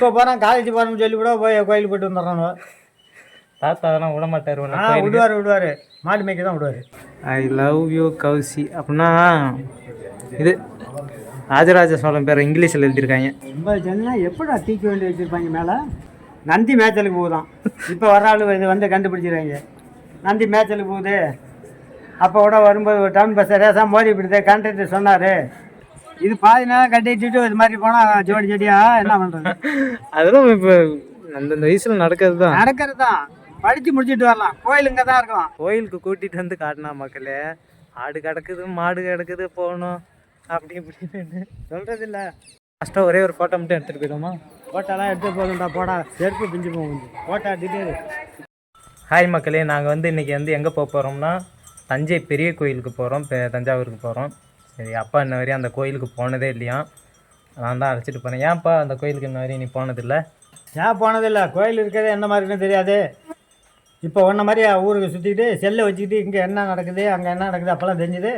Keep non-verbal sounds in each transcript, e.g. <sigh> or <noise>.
இப்போ போகிறான் காலேஜ் போகிறோம்னு சொல்லி கூட போய் கோயிலுக்கு போயிட்டு வந்துடுறானோ தாத்தா அதெல்லாம் விட மாட்டார் ஆ விடுவார் விடுவார். மாடு மேய்க்க தான் விடுவார். I love you Kousi. அப்படின்னா இது ராஜராஜ சோழன் பேர் இங்கிலீஷில் எழுதியிருக்காங்க. ரொம்ப ஜன்னா எப்படா தூக்கி வேண்டி வச்சுருப்பாங்க மேலே? நந்தி மேய்ச்சலுக்கு போகுதான். இப்போ வர ஆளு இது வந்து கண்டுபிடிச்சிடுறாங்க நந்தி மேய்ச்சலுக்கு போகுது. அப்போ கூட வரும்போது ஒரு டவுன் பஸ் ரேசாக மோதி பிடித்த கண்டக்டர் சொன்னார். இது பாதி நேரம் கட்டி வச்சுட்டு இது மாதிரி போனால் ஜோடி ஜோடியா என்ன பண்ணுறது அதெல்லாம் இப்போ அந்தந்த வயசில் நடக்கிறது தான் நடக்கிறது தான் படித்து முடிச்சுட்டு வரலாம். கோயில் இங்கே தான் இருக்கும். கோயிலுக்கு கூட்டிகிட்டு வந்து காட்டினா மக்களே ஆடு கிடக்குது மாடு கிடக்குது போகணும். அப்படி இப்படின்னு சொல்கிறது இல்லை ஃபஸ்ட்டாக ஒரே ஒரு ஃபோட்டோ மட்டும் எடுத்துகிட்டு போயிடுமா ஃபோட்டோலாம் எடுத்து போதும்டா போடா. செருப்பு பிஞ்சு போகும் ஃபோட்டோ டீட்டெயில் ஹாய் மக்களே நாங்கள் வந்து இன்றைக்கி வந்து எங்கே போக போகிறோம்னா தஞ்சை பெரிய கோயிலுக்கு போகிறோம் தஞ்சாவூருக்கு போகிறோம் சரி அப்பா இன்ன வரையும் அந்த கோயிலுக்கு போனதே இல்லையா? நான் தான் அழைச்சிட்டு போனேன் ஏன்ப்பா அந்த கோயிலுக்கு இன்ன வரையும் நீ போனதில்லை? ஏன் போனதில்லை? கோயில் இருக்கிறது என்ன மாதிரின்னு தெரியாது. இப்போ ஒன்றை மாதிரி ஊருக்கு சுற்றிக்கிட்டு செல்லை வச்சுக்கிட்டு இங்கே என்ன நடக்குது அங்கே என்ன நடக்குது அப்போல்லாம் தெரிஞ்சுது.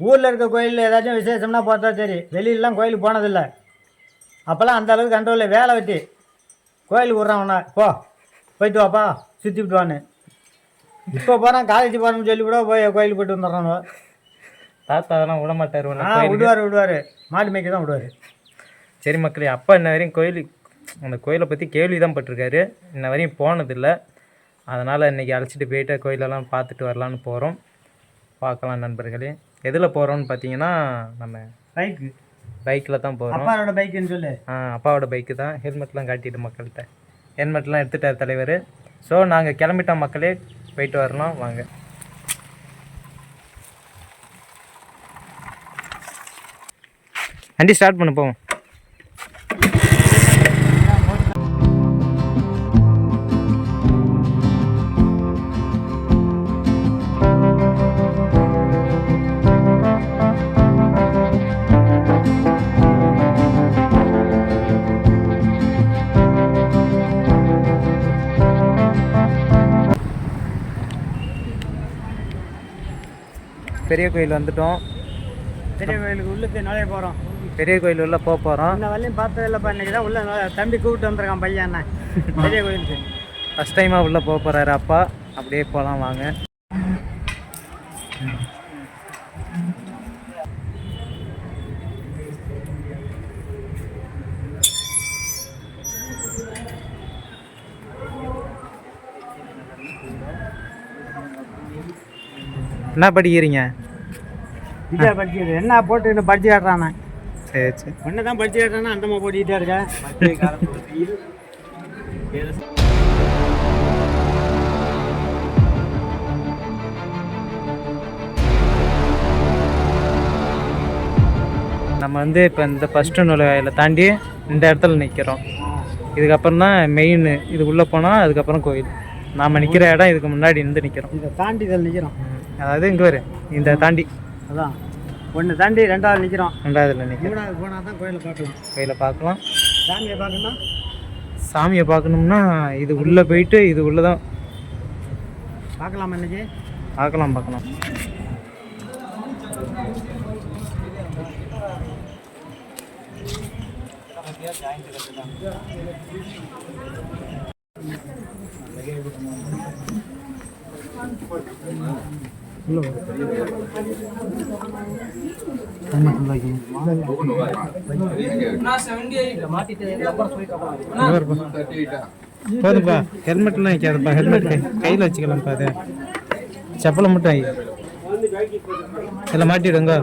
ஊரில் இருக்க கோயிலில் ஏதாச்சும் விசேஷம்னா பார்த்தா சரி. வெளியிலலாம் கோயிலுக்கு போனதில்லை. அப்போல்லாம் அந்த அளவுக்கு கண்ட்ரோலில் வேலை வெட்டி. கோயிலுக்கு விட்றான் உன்னை. போ. போயிட்டு வாப்பா. சுற்றிவிட்டு வான்னு. இப்போ போகிறான் காலேஜ் போகிறேன்னு சொல்லி கூட போய் கோயிலுக்கு போயிட்டு வந்துடுறானோ தாத்தா அதெல்லாம் விட மாட்டார் விடுவார் விடுவார். மாடு மேய்க்க தான் விடுவார். சரி மக்களே அப்பா இன்ன வரையும் கோயிலுக்கு அந்த கோயிலை பற்றி கேள்வி தான் பட்டிருக்காரு. இன்ன வரையும் போனதில்லை. அதனால் இன்றைக்கி அழைச்சிட்டு போயிட்டு கோயிலெல்லாம் பார்த்துட்டு வரலான்னு போகிறோம் பார்க்கலாம் நண்பர்களே. எதில் போகிறோம்னு பார்த்தீங்கன்னா நம்ம பைக்கு. பைக்கில் தான் போகிறோம் அப்பாவோட பைக்குன்னு சொல்லு. ஆ அப்பாவோட பைக்கு தான். ஹெல்மெட்லாம் காட்டிட்டு மக்கள்கிட்ட. ஹெல்மெட்லாம் எடுத்துட்டார் தலைவர். ஸோ நாங்கள் கிளம்பிட்டோம் மக்களே. போயிட்டு வரலாம். வாங்க. வண்டி ஸ்டார்ட் பண்ண போவோம். பெரிய கோயில் வந்துட்டோம். பெரிய கோயிலுக்கு உள்ளுக்கு நுழைய போகிறோம் பெரிய கோயில் உள்ள போக போகிறோம் இந்த வரலையும் பார்த்தது இல்லைப்பா இன்னைக்கு தான் உள்ள தம்பி கூப்பிட்டு வந்திருக்கான் பையன் என்ன பெரிய கோயிலுக்கு. ஃபஸ்ட் டைமாக உள்ளே போக போகிறாரு அப்பா. அப்படியே போகலாம் வாங்க. என்ன படிக்கிறீங்க? என்ன போட்டு படிச்சு காட்டுறானே சரி சரி. ஒன்று தான் படிச்சு காட்டுறானா அந்தம்மா போட்டுக்கிட்டே இருக்கேன் நம்ம வந்து இப்போ இந்த ஃபஸ்ட்டு நுழைவாயில தாண்டி இந்த இடத்துல நிற்கிறோம் இதுக்கப்புறம் தான் மெயின் இது உள்ளே போனால் அதுக்கப்புறம் கோயில். நாம் நிற்கிற இடம் இதுக்கு முன்னாடி இருந்து நிற்கிறோம் இதை தாண்டி இதில் நிற்கிறோம் அதாவது இங்கே வரு இந்த தாண்டி. அதான். ஒன்று தாண்டி ரெண்டாவது நிற்கிறோம் ரெண்டாவதுல நிற்கிறோம் மூணாவது போனால் தான் கோயிலை பார்க்கலாம். கோயிலை பார்க்கலாம். சாமியை பார்க்கணும்? சாமியை பார்க்கணும்னா இது உள்ளே போயிட்டு இது உள்ளே தான் பார்க்கலாமா இன்னைக்கு? பார்க்கலாம் பார்க்கலாம். போதுப்பா ஹெல்மெட்லாம் வைக்காதப்பா ஹெல்மெட் கையில் வச்சுக்கலாம்ப்பா அது செப்பலை மட்டும் வை இதில் மாட்டிடுங்க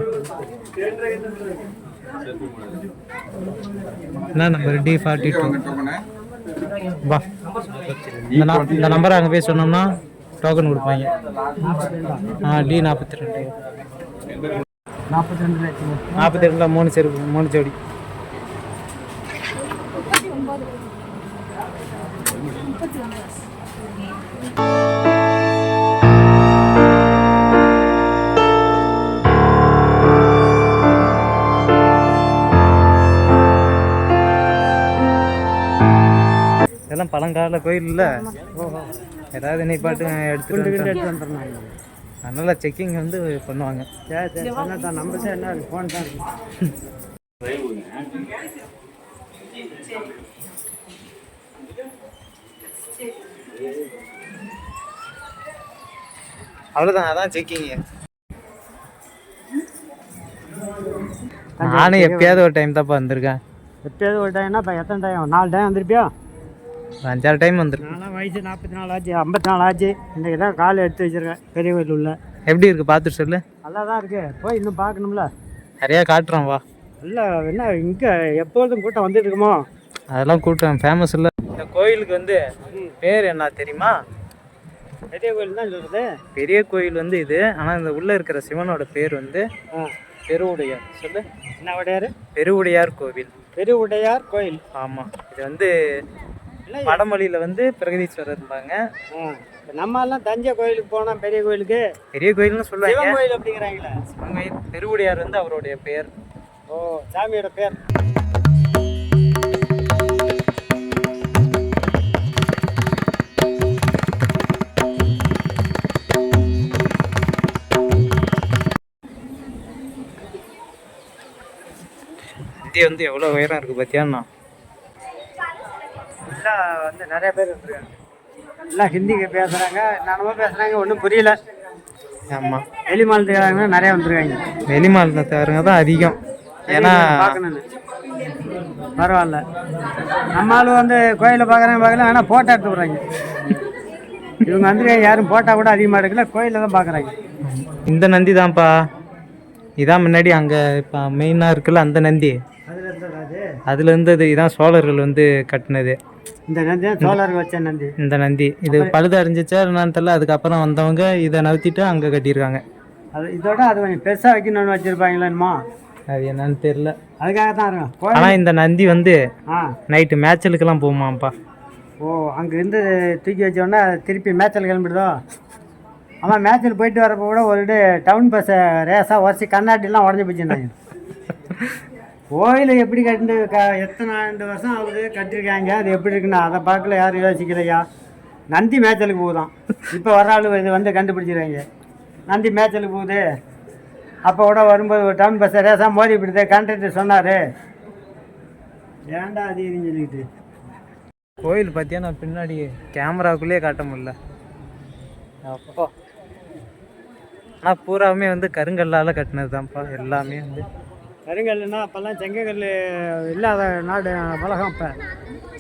என்ன நம்பர் டி ஃபார்ட்டி டூ வா இந்த நம்பரை அங்கே போய் சொன்னோம்னா டோக்கன் கொடுப்பாங்க. ஆ டி நாற்பத்தி ரெண்டு நாற்பத்தி ரெண்டு நாற்பத்தி ரெண்டில் மூணு செருப்பு மூணு ஜோடி. இதெல்லாம் பழங்கால கோயில் இல்லை ஏதாவது நீ பாட்டு எடுத்துட்டு வந்துட்டா- எடுத்து வந்துடுறாங்க அதனால செக்கிங் வந்து பண்ணுவாங்க. சரி சரி சொன்னா நம்பர் தான் என்ன ஃபோன் தான். இருக்கு அவ்வளோதான் அதான் செக்கிங்க நானும் எப்பயாவது ஒரு டைம் தான்ப்பா வந்திருக்கேன். எப்பயாவது ஒரு டைம்னா இப்போ எத்தனை டைம் நாலு டைம் வந்திருப்பியா? ஒரு அஞ்சாறு டைம் வந்திருக்கேன் நான்லாம் வயசு நாற்பத்தி நாலு ஆச்சு ஐம்பத்தி நாலு ஆச்சு. இன்றைக்கி தான் கால் எடுத்து வச்சிருக்கேன் பெரிய கோயில் உள்ள. எப்படி இருக்கு? பார்த்துட்டு சொல்லு. நல்லா தான் இருக்கு. போய் இன்னும் பார்க்கணும்ல. நிறையா காட்டுறோம் வா. இல்லை என்ன இங்கே எப்பொழுதும் கூட்டம் வந்துட்டு இருக்குமோ? அதெல்லாம் கூட்டம் ஃபேமஸ் இல்லை. இந்த கோயிலுக்கு வந்து பேர் என்ன தெரியுமா? பெரிய கோயில் தான் சொல்கிறது பெரிய கோயில் வந்து இது. ஆனால் இந்த உள்ளே இருக்கிற சிவனோட பேர் வந்து பெருவுடையார். சொல்லு. என்ன உடையார்? பெருவுடையார் கோவில். பெரிய உடையார் கோயில். ஆமாம் இது வந்து வடமொழியில் வந்து பிரகதீஸ்வரர் இருந்தாங்க. இப்ப நம்ம எல்லாம் தஞ்சை கோயிலுக்கு போனோம் பெரிய கோயிலுக்கு? பெரிய கோயில்னு சொல்லுவாங்க. சிவன் கோயில் அப்படிங்கிறாங்களே. சிவன் கோயில் பெருவுடையார் வந்து அவருடைய பெயர். ஓ சாமியோட பேர் இந்தியா வந்து எவ்வளோ உயரம் இருக்குது பார்த்தியாண்ணா எல்லாம் வந்து நிறைய பேர் வந்துருக்காங்க. எல்லாம் ஹிந்திக்கு பேசுகிறாங்க நானுமா பேசுகிறாங்க ஒன்றும் புரியல. ஆமாம் வெளி மாநிலத்துக்காரங்க நிறைய வந்துருக்காங்க. வெளி மாநிலத்தவருங்க தான் அதிகம். ஏன்னா பரவாயில்ல. நம்ம ஆளு வந்து கோயிலை பார்க்குறாங்க பார்க்கல ஆனால் ஃபோட்டோ எடுத்து விட்றாங்க. இவங்க வந்துருக்காங்க யாரும் ஃபோட்டோ கூட அதிகமாக எடுக்கல கோயிலில் தான் பார்க்குறாங்க. இந்த நந்தி தான்ப்பா. இதான் முன்னாடி அங்கே இப்போ மெயினாக இருக்குல்ல அந்த நந்தி. அதில் இருந்தது அது? இதான் சோழர்கள் வந்து கட்டினது. இந்த நந்தி தான் சோழருக்கு வச்ச நந்தி. இந்த நந்தி. இது பழுது அடைஞ்சிச்சா என்னன்னு தெரியல. அதுக்கப்புறம் வந்தவங்க இதை நவுத்திட்டு அங்கே கட்டியிருக்காங்க. அது இதோட அது கொஞ்சம் பெருசாக வைக்கணும்னு வச்சுருப்பாங்களேன்னுமா? அது என்னன்னு தெரியல. அதுக்காக தான் இருக்கும் ஆனால் இந்த நந்தி வந்து நைட்டு மேட்சலுக்கெல்லாம் போகுமாப்பா ஓ அங்கே இருந்து தூக்கி வச்ச உடனே திருப்பி மேய்ச்சல் கிளம்பிடுதோ? ஆமாம் மேய்ச்சல் போயிட்டு வரப்போ கூட ஒரு டவுன் பஸ்ஸை ரேஸாக உடச்சி கண்ணாடிலாம் உடஞ்சி போச்சுருந்தாங்க <laughs> கோயில் எப்படி கண்டு க எத்தனை ஆண்டு வருஷம் ஆகுது கட்டியிருக்காங்க அது எப்படி இருக்குண்ணா அதை பார்க்கல யாரும் யோசிக்கலையா? நந்தி மேய்ச்சலுக்கு போகுதான். இப்போ வர ஆளு இது வந்து கண்டுபிடிச்சிருவாங்க. நந்தி மேய்ச்சலுக்கு போகுது. அப்போ கூட வரும்போது ஒரு டவுன் பஸ்ஸை ரேஸாக மோதி பிடித்த கண்டக்டர் சொன்னார். ஏன்டா அது இதுன்னு சொல்லிக்கிட்டு? கோயில் பார்த்தியா நான் பின்னாடி கேமராக்குள்ளேயே காட்ட முடியல. அப்போ. ஆனால் பூராவுமே வந்து கருங்கல்லால் கட்டினது தான்ப்பா எல்லாமே வந்து. கருங்கல்லுன்னா அப்போல்லாம் செங்கக்கல் இல்லாத நாடு உலகம் இப்போ.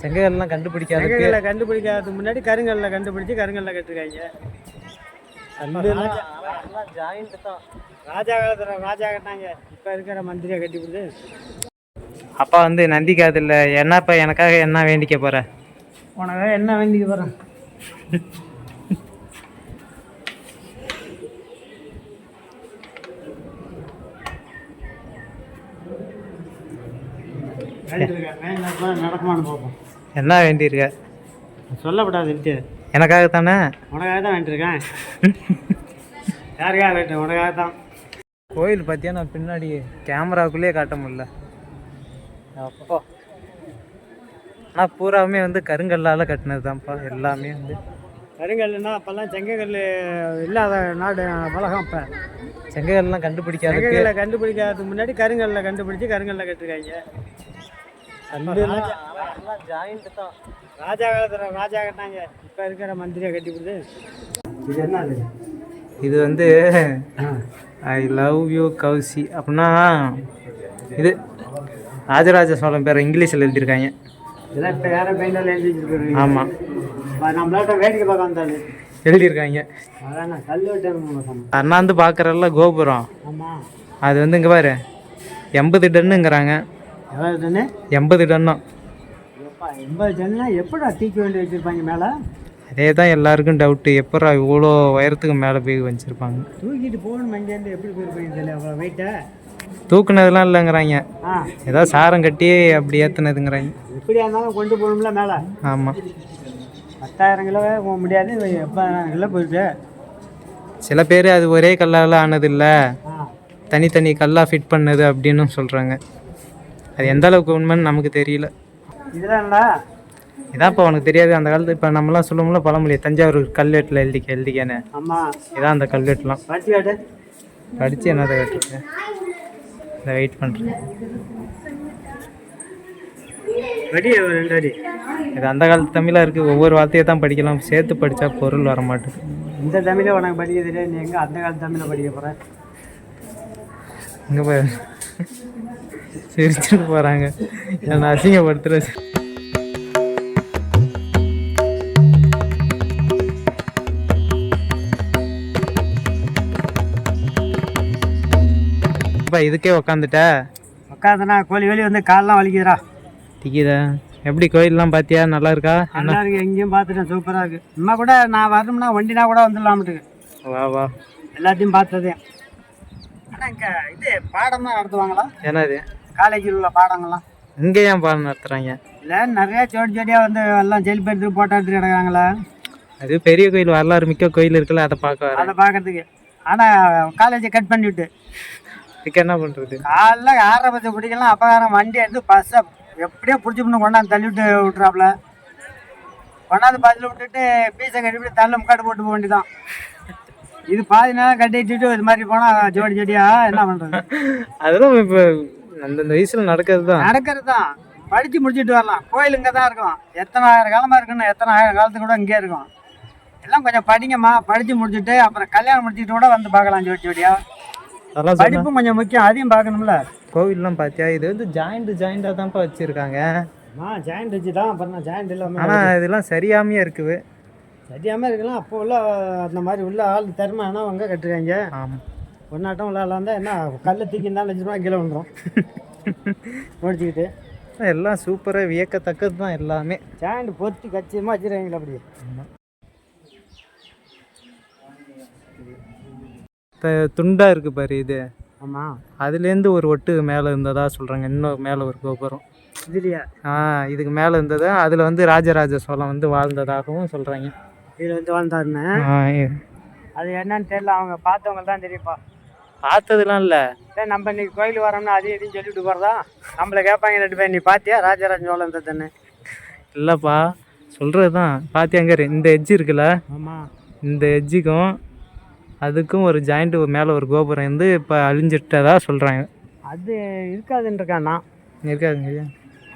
செங்கல்லாம் கண்டுபிடிக்காத செங்கக்கல்லை கண்டுபிடிக்காததுக்கு முன்னாடி கருங்கல்ல கண்டுபிடிச்சி கருங்கல்ல கட்டிருக்காங்க ராஜா காலத்தில் ராஜா கட்டினாங்க. இப்போ இருக்கிற மந்திரியை கட்டி கொடுத்து அப்பா வந்து நந்திக்காதில் என்னப்பா எனக்காக என்ன வேண்டிக்க போற? உனக்கு என்ன வேண்டிக்க போகிறேன் நடக்குமான்னு பார்ப்போம். என்ன வேண்டியிருக்க? சொல்லப்படாது இருக்கு எனக்காக தானே உனக்காக தான் வேண்டியிருக்கேன். <laughs> யாருக்காக வேண்டிய உனக்காக தான் கோயில் பார்த்தியா நான் பின்னாடி கேமராக்குள்ளேயே காட்ட முடியல. அப்பா. ஆனால் பூராவுமே வந்து கருங்கல்லால் கட்டினது தான்ப்பா எல்லாமே வந்து. கருங்கல்லுன்னா அப்போல்லாம் செங்கக்கல் இல்லாத நாடு உலகம் இப்போ செங்கல்லாம் கண்டுபிடிக்காத செங்கக்கல்லை கண்டுபிடிக்காததுக்கு முன்னாடி கருங்கல்ல கண்டுபிடிச்சி கருங்கல்ல கட்டிருக்காங்க. ஜாயிண்ட் தான் ராஜா காலத்தில் ராஜா கட்டினாங்க. இப்போ இருக்கிற மந்திரியை கட்டி கொடுத்து. இது என்ன அது இது வந்து ஐ லவ் யூ கௌசி. அப்படின்னா இது ராஜராஜ சோழன் பேர் இங்கிலீஷில் எழுதியிருக்காங்க. ஆமாம் எழுதியிருக்காங்க. அண்ணாந்து பார்க்குறல்ல கோபுரம். ஆமாம் அது வந்து இங்கே பாரு எண்பது டன்னுங்கிறாங்க. எவ்வளோ தானே எண்பது எப்பா எண்பது ஜன்னா எப்படா தூக்கி வேண்டி வச்சுருப்பாங்க மேலே? அதே தான் எல்லாருக்கும் டவுட்டு எப்படா இவ்வளோ உயரத்துக்கு மேலே போய் வச்சுருப்பாங்க? தூக்கிட்டு போகணும் இங்கேருந்து எப்படி போயிருப்பாங்க தெரியல அவ்வளோ வெயிட்டை தூக்குனதுலாம் இல்லைங்கிறாங்க. ஏதோ சாரம் கட்டி அப்படி ஏற்றுனதுங்கிறாங்க எப்படியா இருந்தாலும் கொண்டு போகணும்ல மேலே? ஆமாம் பத்தாயிரம் கிலோவே போக முடியாது எப்பதாயிரம் கிலோ போயிருக்கு சில பேர் அது ஒரே கல்லால் ஆனது இல்லை ஆ. தனித்தனி கல்லாக ஃபிட் பண்ணது அப்படின்னு சொல்கிறாங்க அது எந்த அளவுக்கு உண்மைன்னு நமக்கு தெரியல. இதான் இப்போ உனக்கு தெரியாது அந்த காலத்து இப்போ நம்மலாம் சொல்லுவோம்ல பழமொழி தஞ்சாவூர் கல்வெட்டில் எழுதிக்க எழுதிக்கன்னு. ஆமாம் இதான் அந்த கல்வெட்டுலாம். படித்து என்னதை கேட்டிருக்கேன் இதை வெயிட் பண்ணுறேன் இது அந்த காலத்து தமிழாக இருக்குது ஒவ்வொரு வார்த்தையை தான் படிக்கலாம். சேர்த்து படித்தா பொருள் வர மாட்டேங்குது இந்த தமிழை உனக்கு படிக்க தெரியாது நீ எங்கே அந்த காலத்து தமிழில் படிக்க போகிற இங்கே போய் சிரிச்சுட்டு போகிறாங்க என்னை அசிங்கப்படுத்துறது இப்போ இதுக்கே உக்காந்துட்ட? உட்காந்துனா கோழி வெளியே வந்து காலெலாம் வலிக்குதுடா. டிக்கிதா எப்படி கோயிலெலாம் பார்த்தியா நல்லா இருக்கா? நல்லா இருக்கு எங்கேயும் பார்த்துட்டேன் சூப்பராக இருக்கு. இம்மா கூட நான் வரணும்னா வண்டினா கூட வந்துடலாம்ட்டு வா வா. எல்லாத்தையும் பார்த்ததே. ஆனால் இங்கே இது பாடம்லாம் நடத்துவாங்களா? என்னது? காலேஜில் உள்ள பாடங்கள்லாம். இங்கே ஏன் பாடம் நடத்துகிறாங்க இல்லை நிறைய ஜோடி ஜோடியாக வந்து எல்லாம் செல்ஃபி எடுத்து போட்டோ எடுத்து கிடக்குறாங்களா. அது பெரிய கோயில் வரலாறு மிக்க கோயில் இருக்குல்ல அதை பார்க்க அதை பார்க்கறதுக்கு. ஆனால் காலேஜை கட் பண்ணிவிட்டு இதுக்கு என்ன பண்ணுறது காலைல ஆறரை பத்து பிடிக்கலாம் அப்பகாரம் வண்டி எடுத்து பஸ்ஸை எப்படியோ பிடிச்சி பண்ணி கொண்டாந்து தள்ளி விட்டு விட்டுறாப்புல கொண்டாந்து பஸ்ஸில் விட்டுட்டு பீஸை கட்டிவிட்டு தள்ள முக்காடு போட்டு போக வேண்டியதான் இது பாதி நேரம் கட்டி வச்சுட்டு இது மாதிரி போனால் ஜோடி ஜோடியா என்ன பண்ணுறது <laughs> அதெல்லாம் இப்போ அந்தந்த வயசில் நடக்கிறது தான் நடக்கிறது தான் படித்து முடிச்சுட்டு வரலாம். கோயில் இங்கே தான் இருக்கும். எத்தனை ஆயிரம் காலமாக இருக்குன்னு எத்தனை ஆயிரம் காலத்துக்கு கூட இங்கே இருக்கும். எல்லாம் கொஞ்சம் படிங்கம்மா. படித்து முடிச்சுட்டு அப்புறம் கல்யாணம் முடிச்சுட்டு கூட வந்து பார்க்கலாம் ஜோடி ஜோடியா படிப்பும் கொஞ்சம் முக்கியம். அதையும் பார்க்கணும்ல. கோவில்லாம் பார்த்தியா இது வந்து ஜாயிண்ட் ஜாயிண்டாக தான்ப்பா வச்சுருக்காங்க. ஆ ஜாயிண்ட் வச்சு தான் அப்புறம் ஜாயிண்ட் இல்லாமல் ஆனால் இதெல்லாம் சரியாமையாக இருக்குது. சரியாமல் இருக்கலாம். அப்போ உள்ள அந்த மாதிரி உள்ள ஆள் தருமானா அவங்க கட்டுறாங்க ஆமாம் ஒன்னாட்டம் ஆளாக இருந்தால் என்ன கல்லை தூக்கி இருந்தாலும் லட்ச ரூபா கீழே வந்துடும் முடிச்சுக்கிட்டு எல்லாம் சூப்பராக வியக்கத்தக்கது தான் எல்லாமே. ஜாயிண்ட் பொத்தி கச்சியமாக வச்சுருக்காங்களா அப்படி. த- துண்டா இருக்குது பாரு இது. ஆமாம் அதுலேருந்து ஒரு ஒட்டு மேலே இருந்ததா சொல்கிறாங்க இன்னும் மேலே ஒரு கோபுரம். இதுலையா? ஆ இதுக்கு மேலே இருந்தது. அதில் வந்து ராஜராஜ சோழன் வந்து வாழ்ந்ததாகவும் சொல்கிறாங்க இதில் வந்து வாழ்ந்தாருன்னு. அது என்னன்னு தெரியல. அவங்க பார்த்தவங்க தான் தெரியும்ப்பா பார்த்ததுலாம் இல்லை. நம்ம இன்னைக்கு கோயில் வரோம்னா அதையும் இதையும் சொல்லிட்டு போகிறதா நம்மளை கேட்பாங்க ரெண்டு பேர் நீ பார்த்தியா ராஜராஜ சோழன் தன்னு இல்லைப்பா சொல்கிறது தான் பாத்தியாங்க இந்த எட்ஜ் இருக்குல்ல? ஆமாம் இந்த எட்ஜுக்கும் அதுக்கும் ஒரு ஜாயிண்ட் மேலே ஒரு கோபுரம் வந்து இப்போ அழிஞ்சிட்டதா சொல்கிறாங்க அது இருக்காதுன்னு இருக்காண்ணா இருக்காதுங்க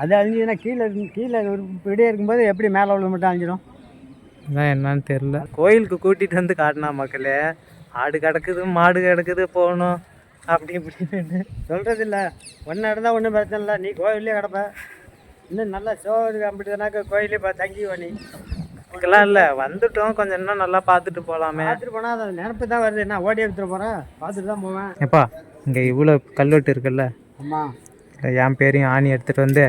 அது அழிஞ்சதுன்னா கீழே கீழே ஒரு விடிய இருக்கும்போது எப்படி மேலே உள்ள மட்டும் அழிஞ்சிடும்? அதான் என்னன்னு தெரில கோயிலுக்கு கூட்டிகிட்டு வந்து காட்டினா மக்களே ஆடு கிடக்குது மாடு கிடக்குது போகணும். அப்படி இப்படின்னு. சொல்கிறது இல்லை ஒன்று இருந்தால் ஒன்றும் பிரச்சனை இல்லை. நீ கோயிலே கிடப்ப. இன்னும் நல்லா சோறு காம்பிட்டுனாக்க கோயிலே இப்போ தங்கி நீ இதுக்கெல்லாம் இல்லை. வந்துட்டோம். கொஞ்சம் இன்னும் நல்லா பார்த்துட்டு போகலாமே பார்த்துட்டு போனால் அது நினப்பு தான் வருது. என்ன ஓடி எடுத்துகிட்டு போகிறேன் பார்த்துட்டு தான் போவேன். எப்பா இங்கே இவ்வளோ கல்வெட்டு இருக்குல்ல? ஆமாம் என் பேரையும் ஆணி எடுத்துகிட்டு வந்து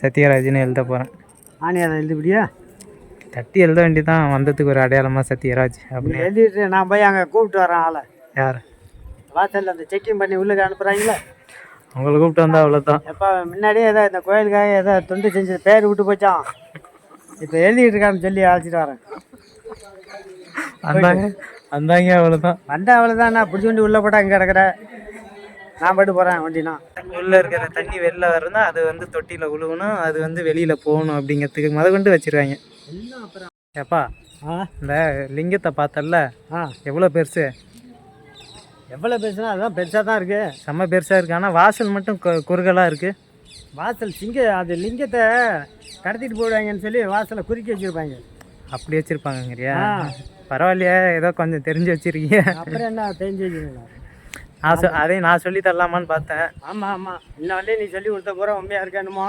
சத்யராஜ்னு எழுத போகிறேன் ஆனி அதை எழுதிப்படியா தட்டி எழுத வேண்டியதான் வந்ததுக்கு ஒரு அடையாளமாக சத்யராஜ் அப்படின்னு. எழுதிட்டு நான் போய் அங்கே கூப்பிட்டு வரேன் ஆளை. யார்? வாசலில் அந்த செக்கிங் பண்ணி உள்ளே அனுப்புகிறாங்களே அவங்கள கூப்பிட்டு வந்தால் அவ்வளோதான் எப்போ முன்னாடியே ஏதோ இந்த கோயிலுக்காக ஏதோ தொண்டு செஞ்சு பேர் விட்டு போச்சான் இப்போ எழுதிட்டு இருக்கான்னு சொல்லி அழைச்சிட்டு வரேன். வந்தாங்க. வந்தாங்க அவ்வளோதான் வந்த அவ்வளோதான் நான் பிடிச்சி வண்டி உள்ளே போட்டா இங்கே கிடக்குற. நான் போட்டு போகிறேன் வண்டினா. உள்ளே இருக்கிற தண்ணி வெளில வரணும்னா அது வந்து தொட்டியில் உழுவணும் அது வந்து வெளியில் போகணும் அப்படிங்கிறதுக்கு முத கொண்டு வச்சிருவாங்க. ஏப்பா ஆ இந்த லிங்கத்தை பார்த்தல்ல? ஆ எவ்வளோ பெருசு? எவ்வளோ பெருசுனா அதான் பெருசாக தான் இருக்குது செம்ம பெருசாக இருக்கு. ஆனால் வாசல் மட்டும் கு- குறுகலாக இருக்குது வாசல் சிங்க அது லிங்கத்தை கடத்திட்டு போடுவாங்கன்னு சொல்லி வாசலை குறுக்கி வச்சுருப்பாங்க. அப்படி வச்சுருப்பாங்கங்கிறியா? பரவாயில்லையே ஏதோ கொஞ்சம் தெரிஞ்சு வச்சிருக்கீங்க. அப்புறம் என்ன தெரிஞ்சு வச்சுருக்கலாம் நான் சொ அதையும் நான் சொல்லி தரலாமான்னு பார்த்தேன். ஆமாம் ஆமாம் இன்னும் நீ சொல்லி கொடுத்த பூரா உண்மையாக இருக்கானுமோ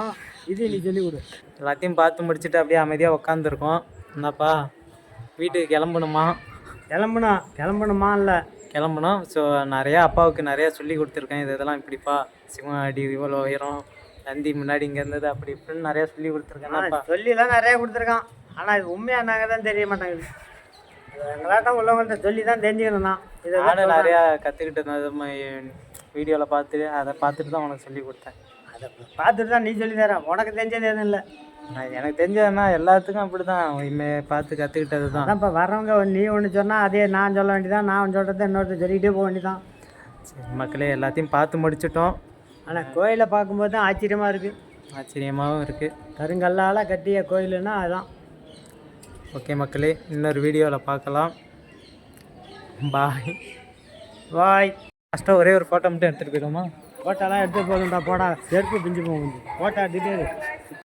இது நீ சொல்லி கொடு. எல்லாத்தையும் பார்த்து முடிச்சுட்டு அப்படியே அமைதியாக உட்காந்துருக்கோம் என்னப்பா வீட்டுக்கு கிளம்பணுமா? கிளம்பணும் கிளம்பணுமா இல்லை? கிளம்பணும். ஸோ நிறையா அப்பாவுக்கு நிறையா சொல்லி கொடுத்துருக்கேன். இது இதெல்லாம் இப்படிப்பா சிவன் அடி இவ்வளோ உயரம் நந்தி முன்னாடி இங்கே இருந்தது அப்படி இப்படின்னு நிறையா சொல்லி கொடுத்துருக்கேன்ப்பா சொல்லிலாம் நிறைய கொடுத்துருக்கான். ஆனால் இது உண்மையாக நாங்கள் தான் தெரிய மாட்டாங்குது. அது எங்களாட்டம் உள்ளவங்கள்ட்ட சொல்லி தான் தெரிஞ்சுக்கணும் நான் இதை நானும் நிறையா கற்றுக்கிட்டது வீடியோவில் பார்த்து அதை பார்த்துட்டு தான் உனக்கு சொல்லி கொடுத்தேன். அதை பார்த்துட்டு தான் நீ சொல்லி தர உனக்கு தெரிஞ்சது எதுவும் இல்லை. நான் எனக்கு தெரிஞ்சதுன்னா எல்லாத்துக்கும் அப்படி தான் இனிமே பார்த்து கற்றுக்கிட்டது தான் இப்போ வரவங்க நீ ஒன்று சொன்னால் அதே நான் சொல்ல வேண்டியதான் நான் ஒன்று சொல்கிறத இன்னொருத்தர் சொல்லிக்கிட்டே போக வேண்டியதான் சரி மக்களே எல்லாத்தையும் பார்த்து முடிச்சிட்டோம். ஆனால் கோயிலை பார்க்கும்போது தான் ஆச்சரியமாக இருக்குது ஆச்சரியமாகவும் இருக்குது கருங்கல்லால் கட்டிய கோயிலுன்னா அதுதான் ஓகே மக்களே இன்னொரு வீடியோவில் பார்க்கலாம். பாய் பாய் ஃபஸ்ட்டாக ஒரே ஒரு ஃபோட்டோ மட்டும் எடுத்துகிட்டு போயிடுமா ஃபோட்டோலாம் எடுத்து போதும்டா போடா. செருப்பு பிஞ்சு போகும். ஃபோட்டோ எடுத்துகிட்டே